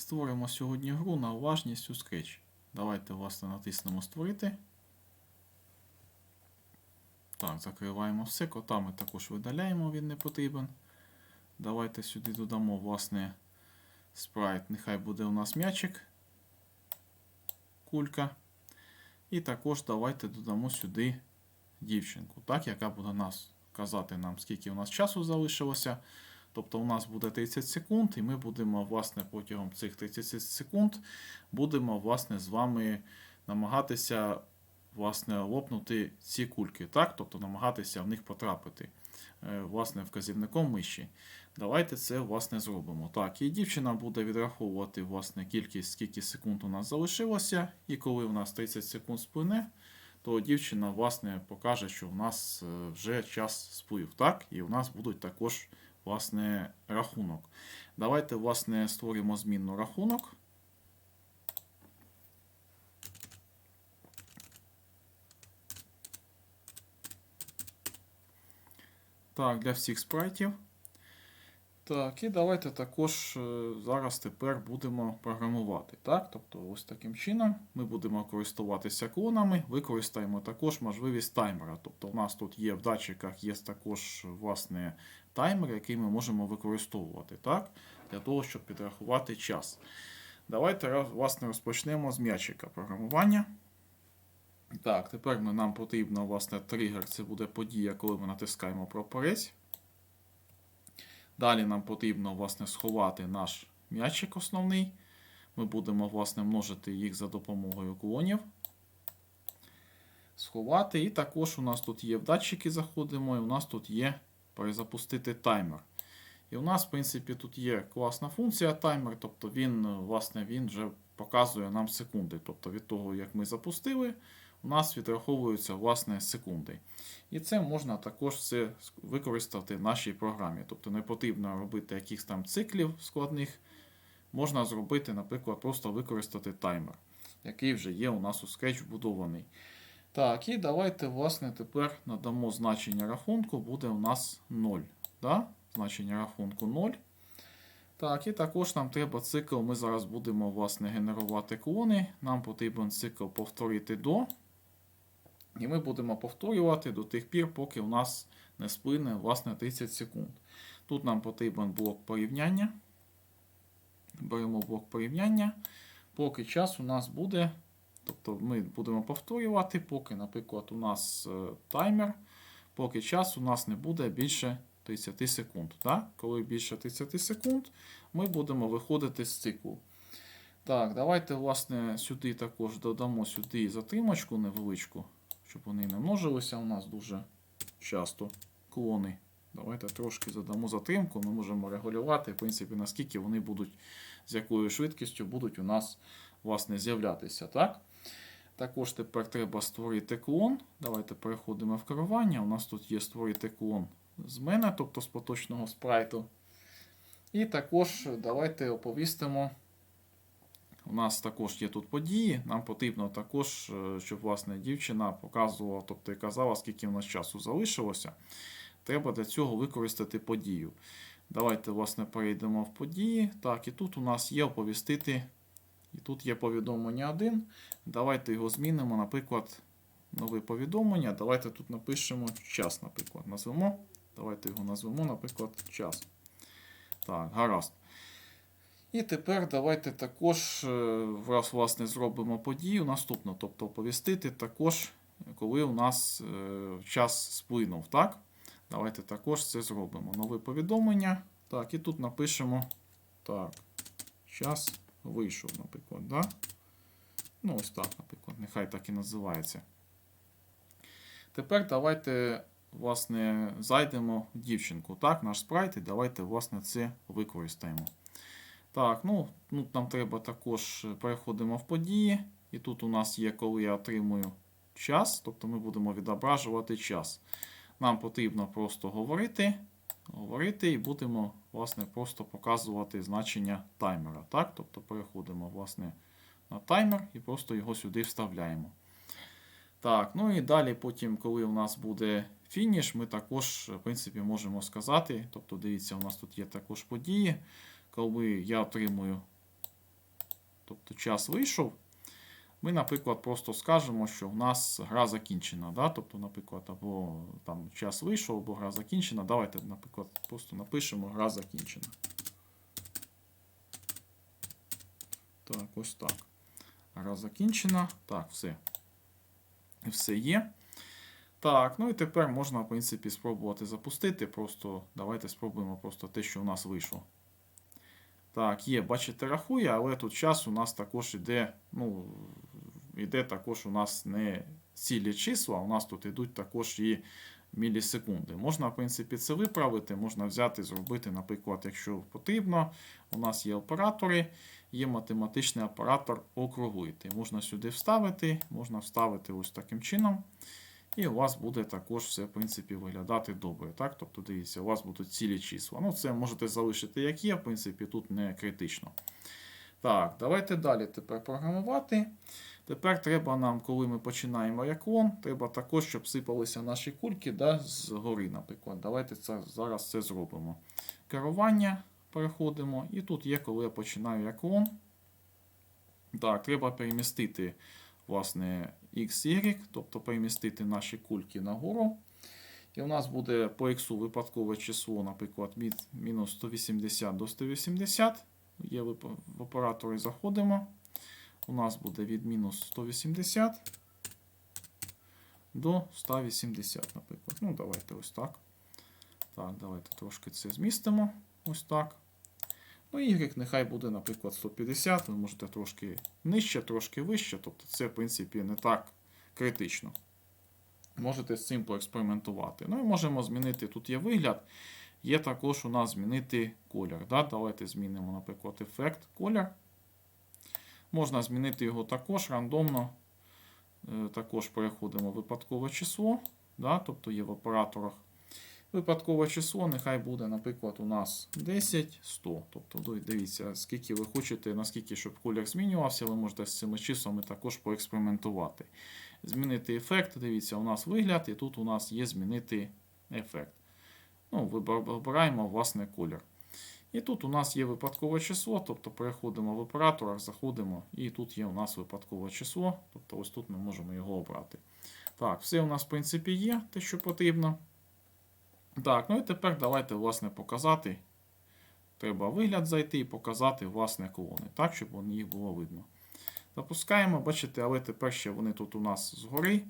Створимо сьогодні гру на уважність у Scratch. Давайте, власне, натиснемо Створити. Так, закриваємо все. Кота ми також видаляємо, він не потрібен. Давайте сюди додамо, власне, спрайт. Нехай буде у нас м'ячик. Кулька. І також давайте додамо сюди дівчинку, так, яка буде нас казати нам, скільки у нас часу залишилося. Тобто у нас буде 30 секунд, і ми будемо, власне, протягом цих 30 секунд будемо, власне, з вами намагатися власне, лопнути ці кульки, так? Тобто намагатися в них потрапити е, власне, вказівником миші. Давайте це власне зробимо. Так, і дівчина буде відраховувати власне, кількість, скільки секунд у нас залишилося, і коли у нас 30 секунд сплине, то дівчина власне, покаже, що у нас е, вже час сплив. Так? І у нас будуть також власне, рахунок. Давайте власне, створимо змінну рахунок. Так, для всіх спрайтів. Так, і давайте також е, зараз тепер будемо програмувати. Так? Тобто, ось таким чином ми будемо користуватися клонами, використаємо також можливість таймера. Тобто, у нас тут є в датчиках є також власне, таймер, який ми можемо використовувати так? для того, щоб підрахувати час. Давайте власне, розпочнемо з м'ячика програмування. Так, тепер нам потрібно власне, тригер, це буде подія, коли ми натискаємо прапорець. Далі нам потрібно власне, сховати наш м'ячик основний. Ми будемо власне, множити їх за допомогою клонів. Сховати. І також у нас тут є в датчики, заходимо, і у нас тут є перезапустити таймер. І у нас, в принципі, тут є класна функція таймер, тобто він, власне, він вже показує нам секунди. Тобто від того, як ми запустили, у нас відраховуються власне секунди. І це можна також все використати в нашій програмі. Тобто не потрібно робити якихось там циклів складних. Можна зробити, наприклад, просто використати таймер, який вже є у нас у Scratch вбудований. Так, і давайте, власне, тепер надамо значення рахунку, буде у нас 0. Да? Значення рахунку 0. Так, і також нам треба цикл. Ми зараз будемо власне, генерувати клони. Нам потрібен цикл повторити до. І ми будемо повторювати до тих пір, поки у нас не сплине власне 30 секунд. Тут нам потрібен блок порівняння. Беремо блок порівняння. Поки час у нас буде. Тобто ми будемо повторювати, поки, наприклад, у нас е, таймер, поки час у нас не буде більше 30 секунд. Так? Коли більше 30 секунд, ми будемо виходити з циклу. Так, давайте, власне, сюди також додамо сюди затримочку невеличку, щоб вони не множилися. У нас дуже часто клони. Давайте трошки задамо затримку. Ми можемо регулювати, в принципі, наскільки вони будуть, з якою швидкістю будуть у нас власне, з'являтися. Так? Також тепер треба створити клон. Давайте переходимо в керування. У нас тут є створити клон з мене, тобто з поточного спрайту. І також давайте оповістимо. У нас також є тут події. Нам потрібно також, е, щоб власне, дівчина показувала, тобто і казала, скільки в нас часу залишилося. Треба для цього використати подію. Давайте, власне, перейдемо в події. Так, і тут у нас є оповістити. Тут є повідомлення 1. Давайте його змінимо, наприклад, нове повідомлення. Давайте тут напишемо час, наприклад, назвемо. Давайте його назвемо, наприклад, час. Так, гаразд. І тепер давайте також раз, власне, зробимо подію наступну. Тобто оповістити також, коли у нас е, час сплинув. так? Давайте також це зробимо. Нове повідомлення. Так, і тут напишемо так, час вийшов, наприклад. Да? Ну, ось так, наприклад, нехай так і називається. Тепер давайте, власне, зайдемо в дівчинку. Так, наш спрайт, і давайте, власне, це використаємо. Так, ну, ну нам треба також переходимо в події. І тут у нас є, коли я отримую час, тобто ми будемо відображувати час. Нам потрібно просто говорити. Говорити і будемо власне, просто показувати значення таймера. Так? Тобто переходимо власне, на таймер і просто його сюди вставляємо. Так, ну і далі, потім, коли у нас буде фініш, ми також в принципі, можемо сказати. Тобто, дивіться, у нас тут є також події. Коли я отримую тобто час вийшов, ми, наприклад, просто скажемо, що в нас гра закінчена. Да? Тобто, наприклад, або там час вийшов, або гра закінчена. Давайте, наприклад, просто напишемо гра закінчена. Так, ось так. Гра закінчена. Так, все. Все є. Так, ну і тепер можна, в принципі, спробувати запустити. Просто давайте спробуємо просто те, що у нас вийшло. Так, є, бачите, рахує, але тут час у нас також іде, ну, іде також у нас не цілі числа, у нас тут йдуть також і мілісекунди. Можна, в принципі, це виправити, можна взяти, зробити, наприклад, якщо потрібно, у нас є оператори, є математичний оператор округлити. Можна сюди вставити, можна вставити ось таким чином. І у вас буде також все, в принципі, виглядати добре. Так? Тобто, дивіться, у вас будуть цілі числа. Ну, це можете залишити як є, в принципі, тут не критично. Так, давайте далі тепер програмувати. Тепер треба нам, коли ми починаємо реклон, треба також, щоб сипалися наші кульки да, згори, наприклад. Давайте це, зараз це зробимо. Керування переходимо. І тут є, коли я починаю реклон. Так, треба перемістити власне, XY, тобто перемістити наші кульки нагору. І у нас буде по X випадкове число, наприклад, від мінус 180 до 180. Є в оператори заходимо. У нас буде від мінус 180 до 180, наприклад. Ну, давайте ось так. Так, давайте трошки це змістимо. Ось так. Ну, Y нехай буде, наприклад, 150, ви можете трошки нижче, трошки вище, тобто це, в принципі, не так критично. Можете з цим поекспериментувати. Ну і можемо змінити, тут є вигляд, є також у нас змінити колір. Да? Давайте змінимо, наприклад, ефект колір. Можна змінити його також рандомно. Е, Також переходимо в випадкове число, да? тобто є в операторах. Випадкове число, нехай буде, наприклад, у нас 10, 100. Тобто, дивіться, скільки ви хочете, наскільки щоб колір змінювався, ви можете з цими числами також поекспериментувати. Змінити ефект, дивіться, у нас вигляд, і тут у нас є змінити ефект. Ну, Вибираємо власне колір. І тут у нас є випадкове число, тобто переходимо в операторах, заходимо, і тут є у нас випадкове число, тобто ось тут ми можемо його обрати. Так, все у нас, в принципі, є, те, що потрібно. Так, ну і тепер давайте, власне, показати. Треба вигляд зайти і показати, власне, колони, так, щоб їх було видно. Запускаємо, бачите, але тепер ще вони тут у нас згори.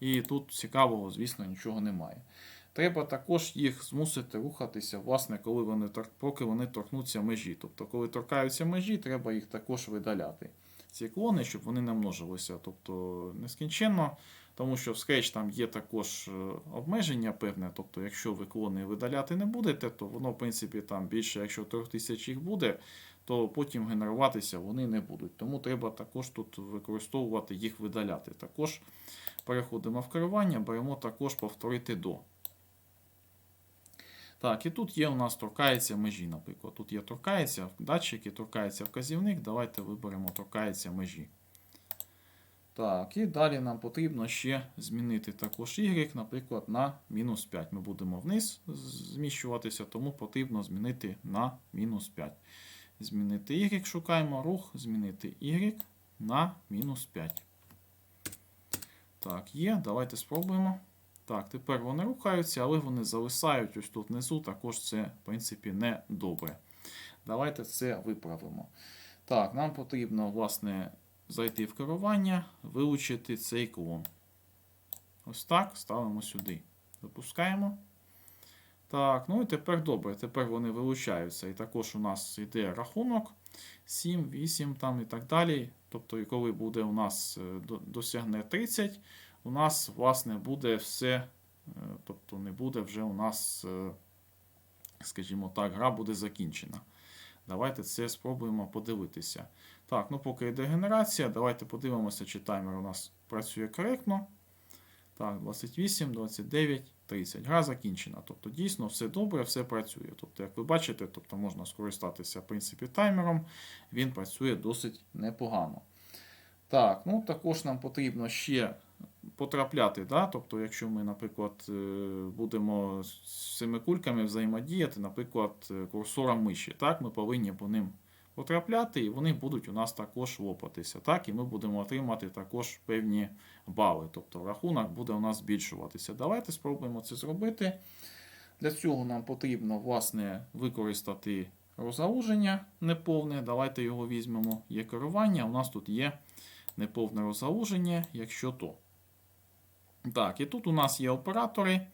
І тут цікавого, звісно, нічого немає. Треба також їх змусити рухатися, власне, коли вони, поки вони торкнуться межі. Тобто, коли торкаються межі, треба їх також видаляти. Ці клони, щоб вони не множилися. Тобто нескінченно. Тому що в Scratch там є також обмеження певне. Тобто, якщо ви клони видаляти не будете, то воно, в принципі, там більше, якщо 3000 їх буде, то потім генеруватися вони не будуть. Тому треба також тут використовувати їх видаляти. Також переходимо в керування, беремо також повторити до. Так, і тут є у нас торкається межі, наприклад. Тут є торкається датчики, торкається вказівник. Давайте виберемо торкається межі. Так, і далі нам потрібно ще змінити також Y, наприклад, на мінус 5. Ми будемо вниз зміщуватися, тому потрібно змінити на мінус 5. Змінити Y, шукаємо рух, змінити Y на мінус 5. Так, є. Давайте спробуємо. Так, тепер вони рухаються, але вони зависають ось тут внизу. Також це, в принципі, не добре. Давайте це виправимо. Так, нам потрібно, власне, зайти в керування, вилучити цей клон. Ось так, ставимо сюди. Запускаємо. Так, ну і тепер добре. Тепер вони вилучаються. І також у нас йде рахунок 7, 8 там і так далі. Тобто, коли буде у нас досягне 30, у нас, власне, буде все. Тобто не буде вже у нас, скажімо так, гра буде закінчена. Давайте це спробуємо подивитися. Так, ну поки йде генерація, давайте подивимося, чи таймер у нас працює коректно. Так, 28, 29, 30. Гра закінчена. Тобто, дійсно, все добре, все працює. Тобто, як ви бачите, тобто можна скористатися в принципі, таймером. Він працює досить непогано. Так, ну також нам потрібно ще потрапляти. Да? Тобто, якщо ми, наприклад, будемо з цими кульками взаємодіяти, наприклад, курсором миші, так, ми повинні по ним потрапляти, і вони будуть у нас також лопатися. Так, і ми будемо отримати також певні бали. Тобто рахунок буде у нас збільшуватися. Давайте спробуємо це зробити. Для цього нам потрібно власне, використати розгалуження неповне. Давайте його візьмемо. Є керування. У нас тут є неповне розгалуження, якщо то. Так, і тут у нас є оператори.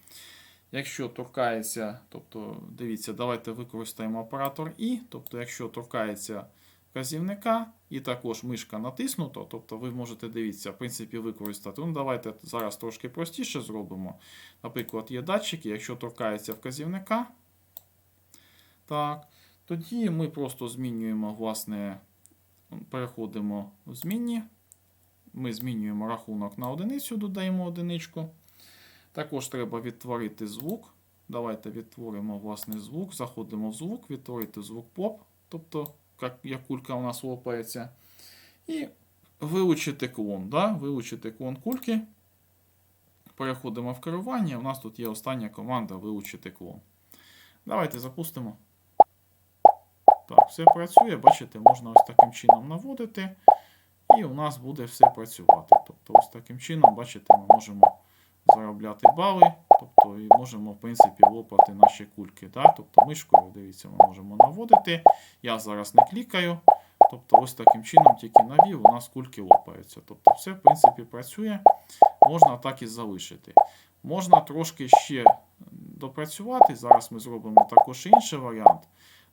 Якщо торкається, тобто, дивіться, давайте використаємо оператор І. Тобто, якщо торкається вказівника і також мишка натиснута, тобто ви можете дивіться, в принципі, використати. Ну, давайте зараз трошки простіше зробимо. Наприклад, є датчики, якщо торкається вказівника, так, тоді ми просто змінюємо, власне, переходимо в змінні. Ми змінюємо рахунок на одиницю, додаємо одиничку. Також треба відтворити звук. Давайте відтворимо власне звук. Заходимо в звук, відтворити звук поп, тобто як кулька у нас лопається. І вилучити клон. Да? Вилучити клон кульки. Переходимо в керування. У нас тут є остання команда вилучити клон. Давайте запустимо. Так, все працює. Бачите, можна ось таким чином наводити. І у нас буде все працювати. Тобто, ось таким чином, бачите, ми можемо заробляти бали, тобто і можемо, в принципі, лопати наші кульки. Так? Тобто мишкою, дивіться, ми можемо наводити. Я зараз не клікаю. Тобто, ось таким чином, тільки навів, у нас кульки лопаються. Тобто, все, в принципі, працює. Можна так і залишити. Можна трошки ще допрацювати. Зараз ми зробимо також інший варіант.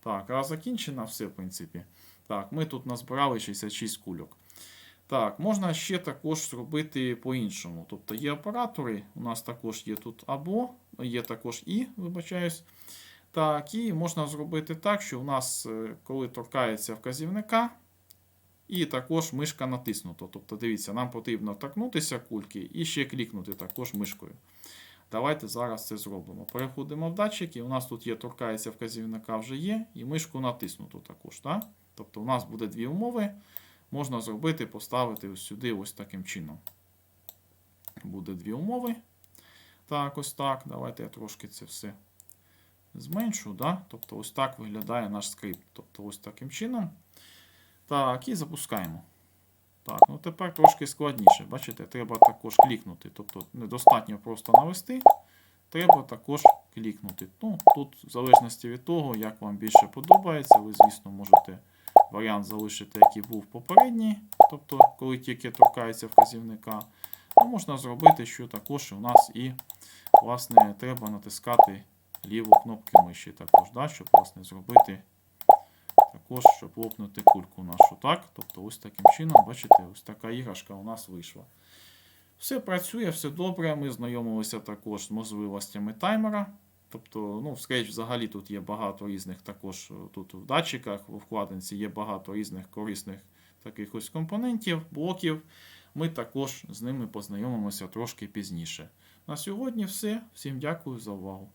Так, раз закінчено, все, в принципі. Так, ми тут назбирали 66 кульок. Так, можна ще також зробити по-іншому. Тобто є оператори, у нас також є тут або, є також і, вибачаюсь. Так, і можна зробити так, що у нас, е, коли торкається вказівника, і також мишка натиснута. Тобто, дивіться, нам потрібно торкнутися кульки і ще клікнути також мишкою. Давайте зараз це зробимо. Переходимо в датчик, і у нас тут є торкається вказівника вже є, і мишку натиснуту також. Так? Тобто у нас буде дві умови. Можна зробити, поставити ось сюди ось таким чином. Буде дві умови. Так, ось так. Давайте я трошки це все зменшу. Да? Тобто, ось так виглядає наш скрипт. Тобто, ось таким чином. Так, і запускаємо. Так, ну тепер трошки складніше. Бачите, треба також клікнути. Тобто, недостатньо просто навести. Треба також клікнути. Ну, Тут, в залежності від того, як вам більше подобається, ви, звісно, можете варіант залишити, який був попередній, тобто, коли тільки торкається вказівника. Ну, можна зробити, що також у нас і власне, треба натискати ліву кнопку миші, також, да, щоб власне, зробити також, щоб лопнути кульку нашу. так. Тобто, ось таким чином, бачите, ось така іграшка у нас вийшла. Все працює, все добре. Ми знайомилися також з можливостями таймера. Тобто, ну, в взагалі тут є багато різних також тут в датчиках, у вкладинці є багато різних корисних таких ось компонентів, блоків. Ми також з ними познайомимося трошки пізніше. На сьогодні все. Всім дякую за увагу.